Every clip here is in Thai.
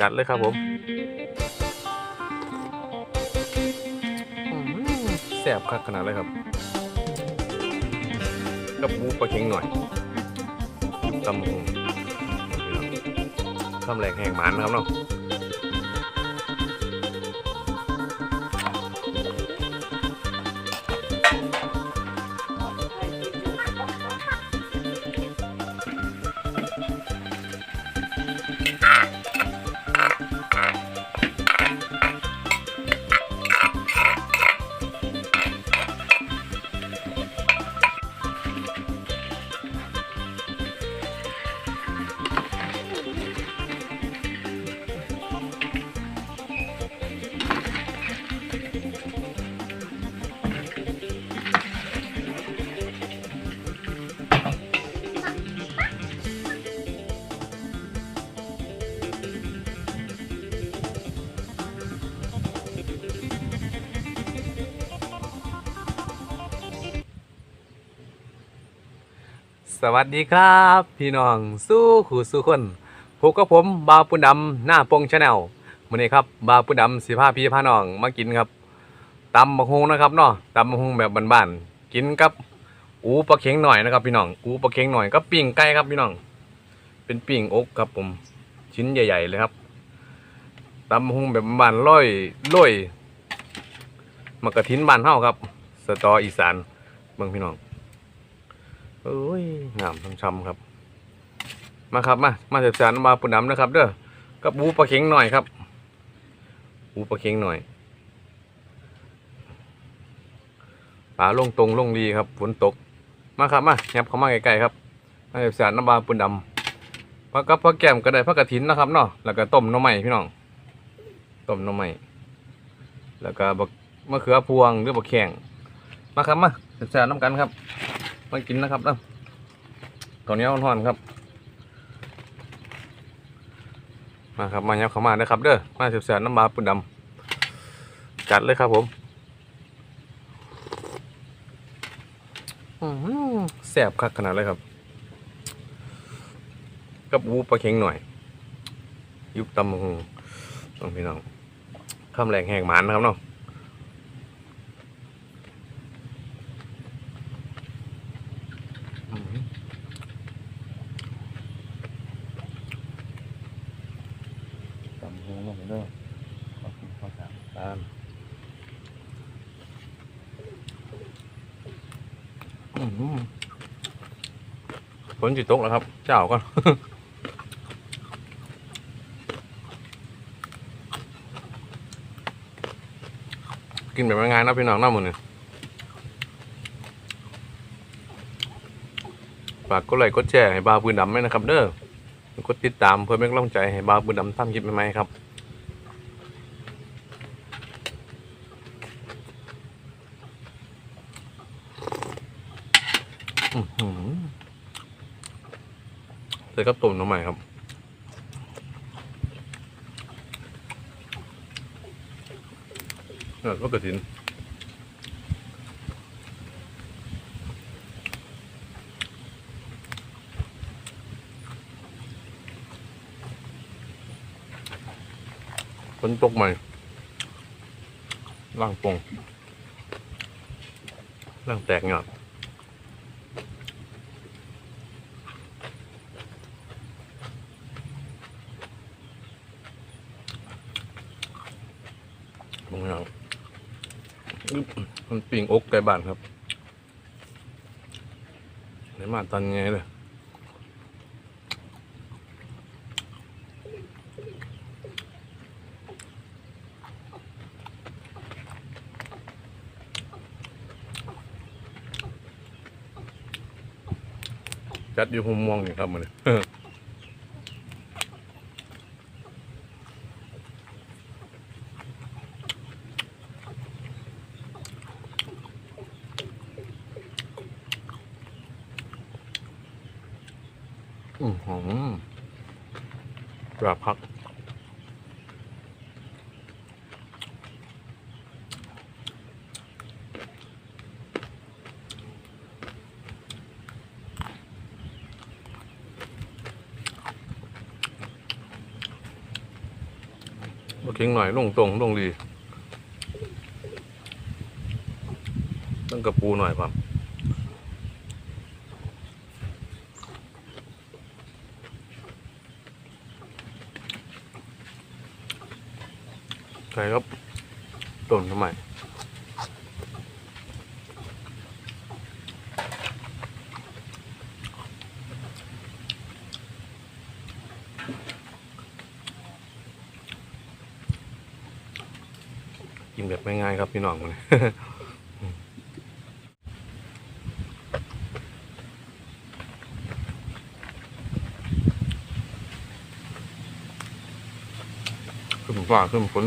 จัดเลยครับผมอื้อหือแซ่บคักขนาดเลยครับ กับหมูปลาเค็งหน่อยตำหงทำแหลกแห่งหมันนะครับเนาะ สวัสดีครับ พี่น้องสู้ขู่สู้คนพบกับผมบาปุณดำหน้าปงชาแนลวันนี้ครับบาปุณดำสิพาพี่พาน้องมากินครับตำบักฮงนะครับเนาะตำบักฮงแบบบ้านๆกินกับอูปลาเค็งหน่อยนะครับ พี่น้องอูปลาเค็งหน่อยก็ปิ้งไก่ครับพี่น้อง เป็นปิ้งอกครับผมชิ้นใหญ่ ๆ เลยครับตำบักฮงแบบบ้านๆร้อยร้อยมากระทินบ้านเฮาครับ สตออีสานเบิ่งพี่น้อง เอ้ยงามช้ำๆครับ มาครับ มา มาเสียบสารมาปุ่นน้ำนะครับ เด้อกับบูปลาเค็งหน่อยครับบูปลาเค็งหน่อยป่าลงตรงลงรีครับฝนตก มาครับมาแยบเข้ามาใกล้ๆครับมาเสียบสารน้ำปลาปุ่นดำพักกับพักแก้มก็ได้พักกระถินนะครับเนาะแล้วก็ต้มน้ำใหม่พี่น้องต้มน้ำใหม่แล้วก็บักมะเขือพวงหรือบักแข้งมาครับมาเสียบสารน้ำกันครับ มากินนะครับนะตอนนี้ร้อนๆครับ มาครับมายับเข้ามาเด้อครับเด้อมาเสียบแสนน้ำบาปุ่นดำจัดเลยครับผมอื้อหือแซ่บคักขนาดเลยครับกับวูปลาเค็งหน่อย ยุบตำหูต้องพี่น้องข้ามแรงแหงหมานนะครับเนาะ อืม ตำหูลงเด้อขอบคุณข้าวสารตามฝนจิตกแล้วครับ เจ้าก่อนกินแบบง่ายๆนะพี่น้องน้ามือนี่ฝากกดไลค์กดแชร์ให้บาวปืนดำด้วยนะครับ เด้อ กดติดตามเพื่อเป็นกำลังใจให้บาวปืนดำทำคลิปใหม่ๆครับอื้อหือใส่กับตุ่มน้ำใหม่ครับเออก็กระถิน ฝ นตกใหม่ร่างปงร่างแตกเงาบางอย่างมันปิ่งอกไก่บ้านครับไหนมาตันไงเลย จัดอยู่ผมมองนี่ครับมัน อืมหอมกราบพัก อ บ่ทิ้งหน่อยลงตรงลงดี ต้องกระปูหน่อยครับใส่ครับต้นทำไม กินแบบง่ายๆครับพี่น้องมันขึ้นฟ้าขึ้นฝน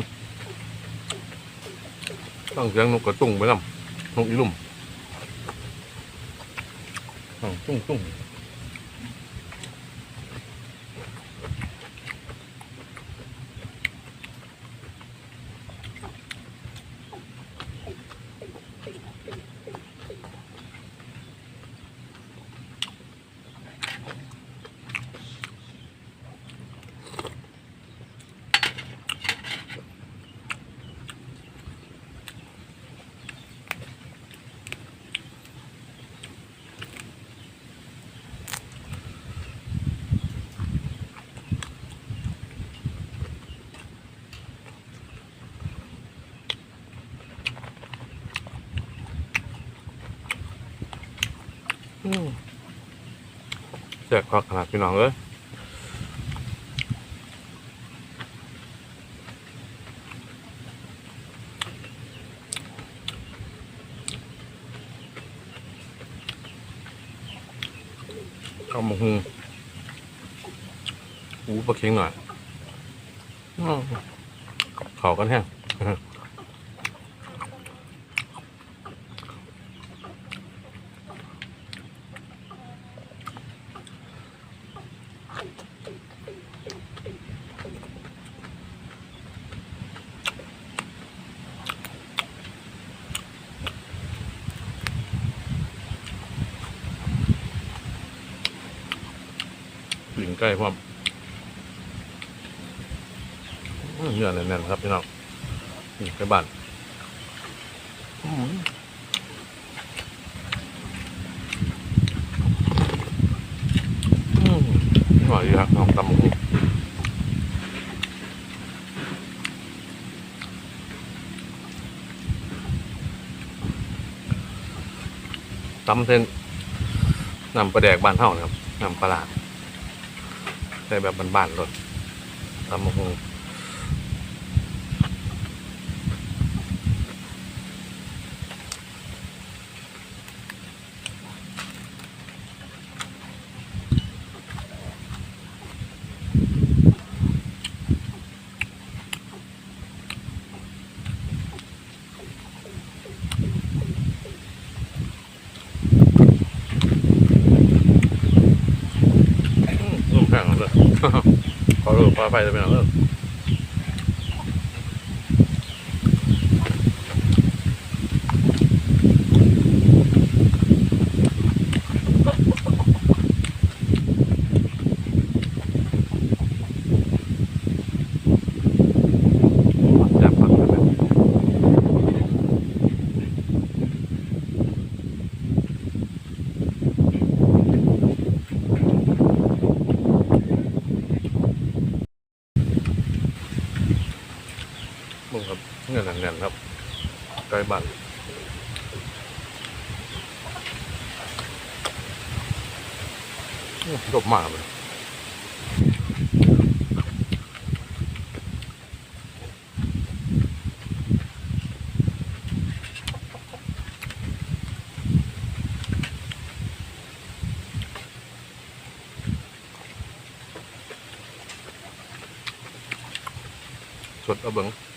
ตั้งเสียงนกกระตุ้งไปลำนกอีลุ่มอ้าวตุ้งตุ้ง แซ่บคักขนาดพี่น้องเอ้ยเอามาหุงอู้ปลาเค็งหน่อยอื้อเขากันแห้ง ปิ่งใกล้พร้อมอื้อเนื้อแน่นๆครับพี่น้องนี่ไปบ้านอื้ออื้ออร่อยดีครับน้องตำหุ่งตำเส้นนำปลาแดกบ้านเท่านะครับนำปลาร้า ใส่แบบบ้านๆรถตำมะฮงลูก แข่งเลยขอรูปขอไฟจะเป็นอะไรจับปักเลยมึงครับเงินเงินครับ ใกล้บ้านจบมาเลยสดเอาเบิง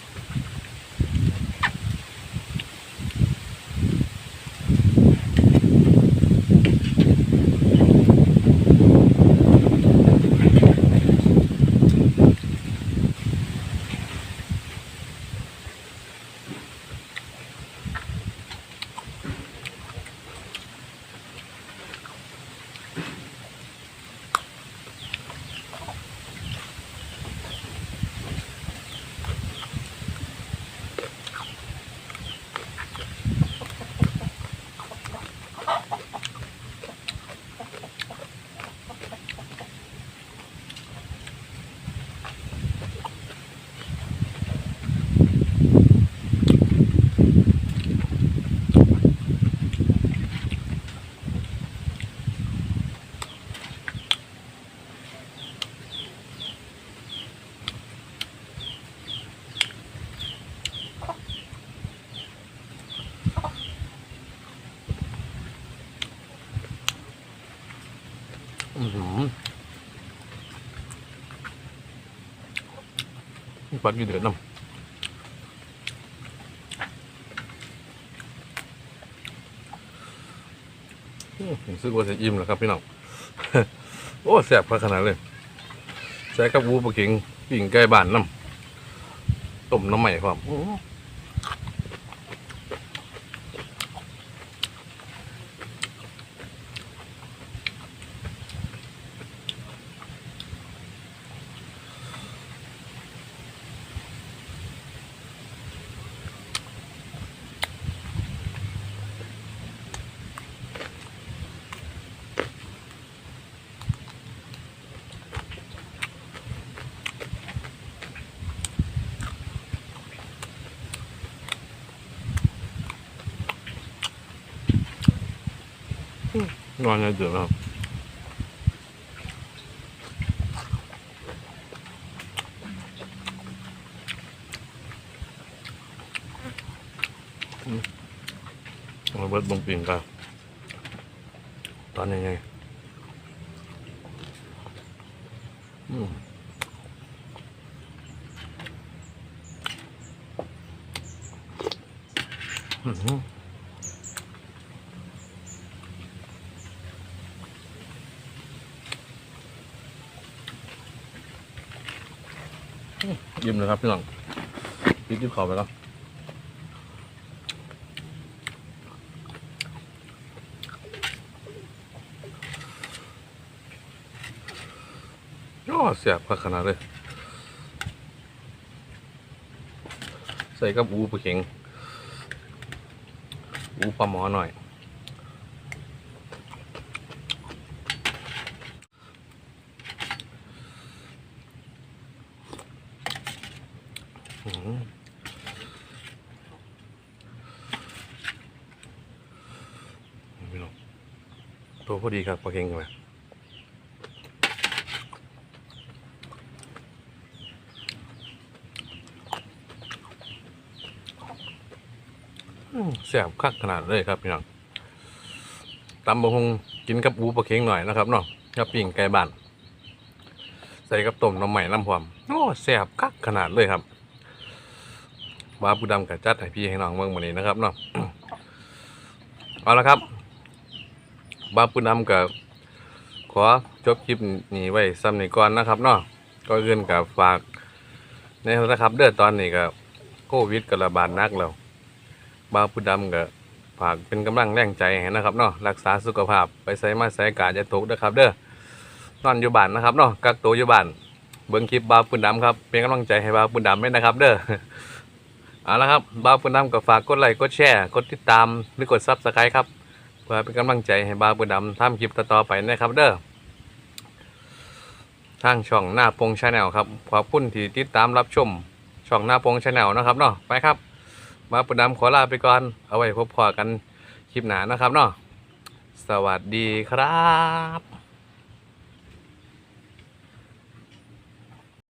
ปักอยู่เดือดน้ำผมซื้อว่าจะอิ่มแล้วครับพี่น้อง โอ้แสบขนาดเลยใช้กับวูปะเก่งปิ่งใกล้บ้านน้ำต้มน้ำใหม่ความ นอนในเดือดแล้วครับมเอาเบิดบงปิงกันตอนยังไงอืมอื้อหือ ยิ้มเลยครับพี่น้องปิดยิ้มขอไปแล้วโอ้เสียบขนาดเลย ใส่กับอูปลาเข็งอูปลาหมอหน่อย อืมพี่น้องตัวพอ ดีครับปลาเค็งเลยแซ่บคักขนาดเลยครับพี่น้องตำบะฮงกินกับอูปลาเค็งหน่อยนะครับเนาะกับปิ่งไก่บ้าน ใส่กับต้มน้ำใหม่น้ำหอมโอ้แซ่บคักขนาดเลยครับว่าผู้ดำกับจัดให้พี่ให้น้องเมืองวันนี้นะครับเนาะเอาละครับ บ้าผู้ดำกับขอจบคลิปนี้ไว้ซ้ำนี้ก่อนนะครับเนาะก็เอื่นกับฝากในนะครับเด้อตอนนี้กับโควิดกระบาดนักแล้วบ้าผู้ดำกับฝากเป็นกำลังแรงใจให้นะครับเนาะรักษาสุขภาพไปใส่มาใส่กาจะตกนะครับ เด้อนอนอยู่บ้านนะครับเนาะกักตัวอยู่บ้านเบิ่งคลิปบ้าผู้ดำครับเป็นกำลังใจให้บ้าผู้ดำด้วยนะครับ เด้อเอาละครับบ้าปุณดำก็ฝากกดไลค์กดแชร์กดติดตามหรือกดซับสไครต์ครับ เพื่อเป็นกำลังใจให้บ้าวปุดำทำคลิปต่อๆไปนะครับ เด้อทางช่องหน้าพงชาแนลครับขอบคุณที่ติดตามรับชม ช่องหน้าพงชาแนลนะครับเนาะไปครับบ้าวปุดำขอลาไปก่อน เอาไว้พบพอกันคลิปหน้านะครับเนาะสวัสดีครับ